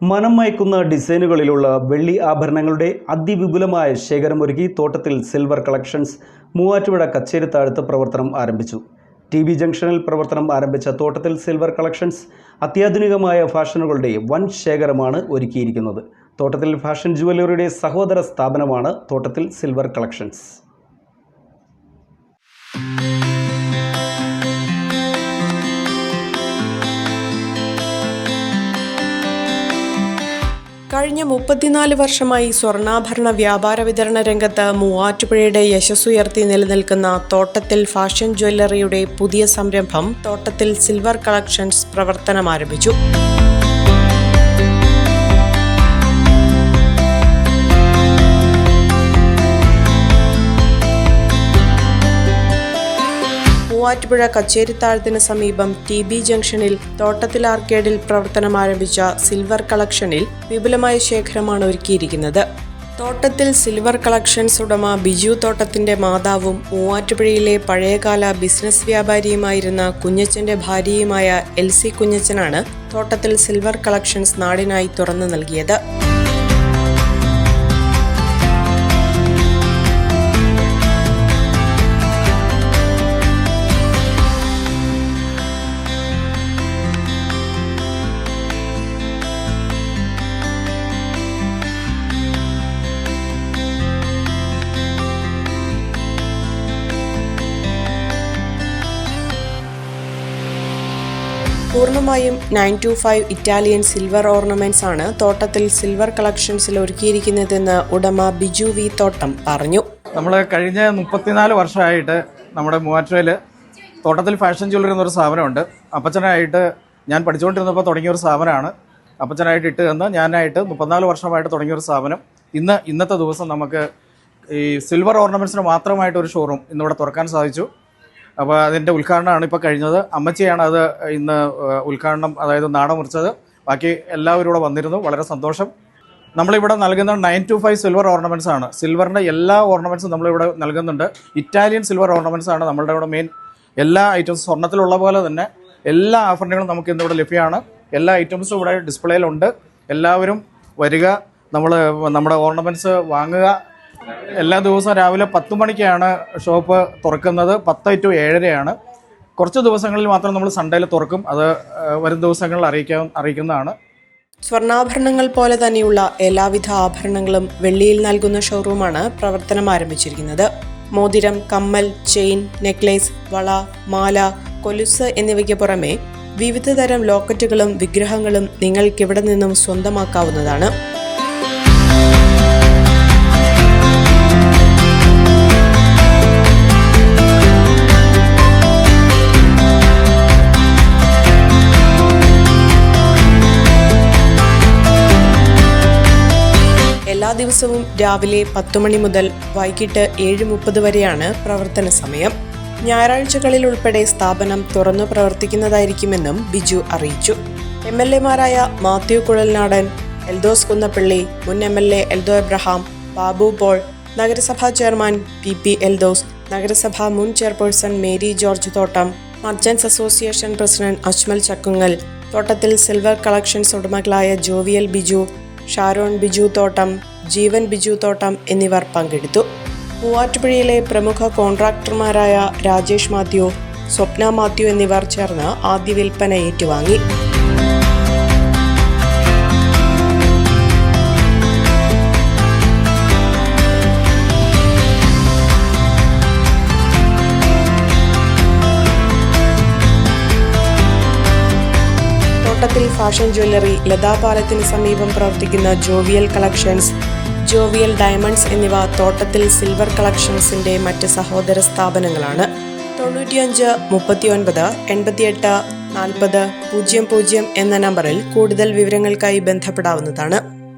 മനം മയക്കുന്ന ഡിസൈനുകളിലുള്ള വെള്ളി ആഭരണങ്ങളുടെ അതിവിപുലമായ ശേഖരമൊരുക്കി തോട്ടത്തിൽ സിൽവർ കളക്ഷൻസ് മൂവാറ്റുപുഴ കച്ചേരിത്താഴത്ത് പ്രവർത്തനം ആരംഭിച്ചു. ടി ബി ജംഗ്ഷനിൽ പ്രവർത്തനം ആരംഭിച്ച തോട്ടത്തിൽ സിൽവർ കളക്ഷൻസ് അത്യാധുനികമായ ഫാഷനുകളുടെ വൻ ശേഖരമാണ് ഒരുക്കിയിരിക്കുന്നത്. തോട്ടത്തിൽ ഫാഷൻ ജുവല്ലറിയുടെ സഹോദര സ്ഥാപനമാണ് തോട്ടത്തിൽ സിൽവർ കളക്ഷൻസ് കഴിഞ്ഞ മുപ്പത്തിനാല് വർഷമായി സ്വർണാഭരണ വ്യാപാര വിതരണ രംഗത്ത് മൂവാറ്റുപുഴയുടെ യശസ്സുയർത്തി നിലനിൽക്കുന്ന തോട്ടത്തിൽ ഫാഷൻ ജ്വല്ലറിയുടെ പുതിയ സംരംഭം തോട്ടത്തിൽ സിൽവർ കളക്ഷൻസ് പ്രവർത്തനം ആരംഭിച്ചു മൂവാറ്റുപുഴ കച്ചേരിത്താഴത്തിന് സമീപം ടി ബി ജംഗ്ഷനിൽ തോട്ടത്തിൽ ആർക്കേഡിൽ പ്രവർത്തനം ആരംഭിച്ച സിൽവർ കളക്ഷനിൽ വിപുലമായ ശേഖരമാണ് ഒരുക്കിയിരിക്കുന്നത്. തോട്ടത്തിൽ സിൽവർ കളക്ഷൻസ് ഉടമ ബിജു തോട്ടത്തിന്റെ മാതാവും മൂവാറ്റുപുഴയിലെ പഴയകാല ബിസിനസ് വ്യാപാരിയുമായിരുന്ന കുഞ്ഞച്ചന്റെ ഭാര്യയുമായ എൽ സി കുഞ്ഞച്ചനാണ് തോട്ടത്തിൽ സിൽവർ കളക്ഷൻസ് നാടിനായി തുറന്നു നൽകിയത്. പൂർണമായും nine two five Italian silver ornaments ആണ് തോട്ടത്തിൽ സിൽവർ കളക്ഷൻസിൽ ഒരുക്കിയിരിക്കുന്നതെന്ന് ഉടമ ബിജു വി തോട്ടം പറഞ്ഞു. നമ്മൾ കഴിഞ്ഞ മുപ്പത്തിനാല് വർഷമായിട്ട് നമ്മുടെ മൂവാറ്റുപുഴയിൽ തോട്ടത്തിൽ ഫാഷൻ ജ്വല്ലറി എന്നൊരു സ്ഥാപനമുണ്ട്. അപ്പച്ചനായിട്ട് ഞാൻ പഠിച്ചുകൊണ്ടിരുന്നപ്പോൾ തുടങ്ങിയ ഒരു സ്ഥാപനമാണ്. അപ്പച്ചനായിട്ട് ഇട്ട് തന്ന് ഞാനായിട്ട് മുപ്പത്തിനാല് വർഷമായിട്ട് തുടങ്ങിയ ഒരു സ്ഥാപനം. ഇന്ന് ഇന്നത്തെ ദിവസം നമുക്ക് ഈ സിൽവർ ഓർണമെന്റ്സിന് മാത്രമായിട്ട് ഒരു ഷോറൂം ഇന്നിവിടെ തുറക്കാൻ സാധിച്ചു. അപ്പോൾ അതിന്റെ ഉദ്ഘാടനമാണ് ഇപ്പോൾ കഴിഞ്ഞത്. അമ്മച്ചിയാണ് അത് ഇന്ന് ഉദ്ഘാടനം അതായത് നാട മുറിച്ചത് ബാക്കി എല്ലാവരും ഇവിടെ വന്നിരുന്നു. വളരെ സന്തോഷം. നമ്മളിവിടെ നൽകുന്ന nine two five silver ornaments ആണ്. സിൽവറിന്റെ എല്ലാ ഓർണമെന്റ്സും നമ്മളിവിടെ നൽകുന്നുണ്ട്. ഇറ്റാലിയൻ സിൽവർ ഓർണമെന്റ്സ് ആണ് നമ്മളുടെ ഇവിടെ മെയിൻ. എല്ലാ ഐറ്റംസും സ്വർണത്തിലുള്ള പോലെ തന്നെ എല്ലാ ആഭരണങ്ങളും നമുക്ക് ഇന്നിവിടെ ലഭ്യമാണ്. എല്ലാ ഐറ്റംസും ഇവിടെ ഡിസ്പ്ലേയിലുണ്ട്. എല്ലാവരും വരിക. നമ്മൾ നമ്മുടെ ഓർണമെന്റ്സ് വാങ്ങുക. എല്ലാ ദിവസവും രാവിലെ പത്ത് മണിക്കാണ് ഷോപ്പ് തുറക്കുന്നത്. പത്ത് ടു ഏഴരയാണ്. കുറച്ച് ദിവസങ്ങളിൽ മാത്രം നമ്മൾ സൺഡേയിൽ തുറക്കും. അത് വരും ദിവസങ്ങളിൽ അറിയിക്കാൻ അറിയിക്കുന്നതാണ്. സ്വർണാഭരണങ്ങൾ പോലെ തന്നെയുള്ള എല്ലാവിധ ആഭരണങ്ങളും വെള്ളിയിൽ നൽകുന്ന ഷോറൂമാണ് പ്രവർത്തനം ആരംഭിച്ചിരിക്കുന്നത്. മോതിരം കമ്മൽ ചെയിൻ നെക്ലേസ് വള മാല കൊലുസ് എന്നിവയ്ക്ക് പുറമെ വിവിധ തരം ലോക്കറ്റുകളും വിഗ്രഹങ്ങളും നിങ്ങൾക്കിവിടെ നിന്നും സ്വന്തമാക്കാവുന്നതാണ്. എല്ലാ ദിവസവും രാവിലെ പത്ത് മണി മുതൽ വൈകിട്ട് ഏഴ് മുപ്പത് വരെയാണ് പ്രവർത്തന സമയം. ഞായറാഴ്ചകളിൽ ഉൾപ്പെടെ സ്ഥാപനം തുറന്നു പ്രവർത്തിക്കുന്നതായിരിക്കുമെന്നും ബിജു അറിയിച്ചു. എം എൽ എമാരായ മാത്യു കുഴൽനാടൻ എൽദോസ് കുന്നപ്പള്ളി മുൻ M L A Eldho Abraham Babu Paul നഗരസഭാ ചെയർമാൻ പി പി എൽദോസ് നഗരസഭാ മുൻ chairperson Mary George Thottam merchants association president Ajmal Chakkungal Thottathil silver collections ഉടമകളായ Jovial Biju Sharon Biju Thottam Jeevan Biju തോട്ടം എന്നിവർ പങ്കെടുത്തു. മൂവാറ്റുപുഴയിലെ പ്രമുഖ കോൺട്രാക്ടർമാരായ രാജേഷ് മാത്യു സ്വപ്ന മാത്യു എന്നിവർ ചേർന്ന് ആദ്യ വിൽപ്പന ഏറ്റുവാങ്ങി. തോട്ടത്തിൽ ഫാഷൻ ജ്വല്ലറി ലതാപാലത്തിന് സമീപം പ്രവർത്തിക്കുന്ന ജോവിയൽ കളക്ഷൻസ് ജോവിയൽ ഡയമണ്ട്സ് എന്നിവ തോട്ടത്തിൽ സിൽവർ കളക്ഷൻസിന്റെ മറ്റ് സഹോദര സ്ഥാപനങ്ങളാണ്. തൊണ്ണൂറ്റിയഞ്ച് മുപ്പത്തിയൊൻപത് എൺപത്തിയെട്ട് നാൽപ്പത് പൂജ്യം പൂജ്യം എന്ന നമ്പറിൽ കൂടുതൽ വിവരങ്ങൾക്കായി ബന്ധപ്പെടാവുന്നതാണ്.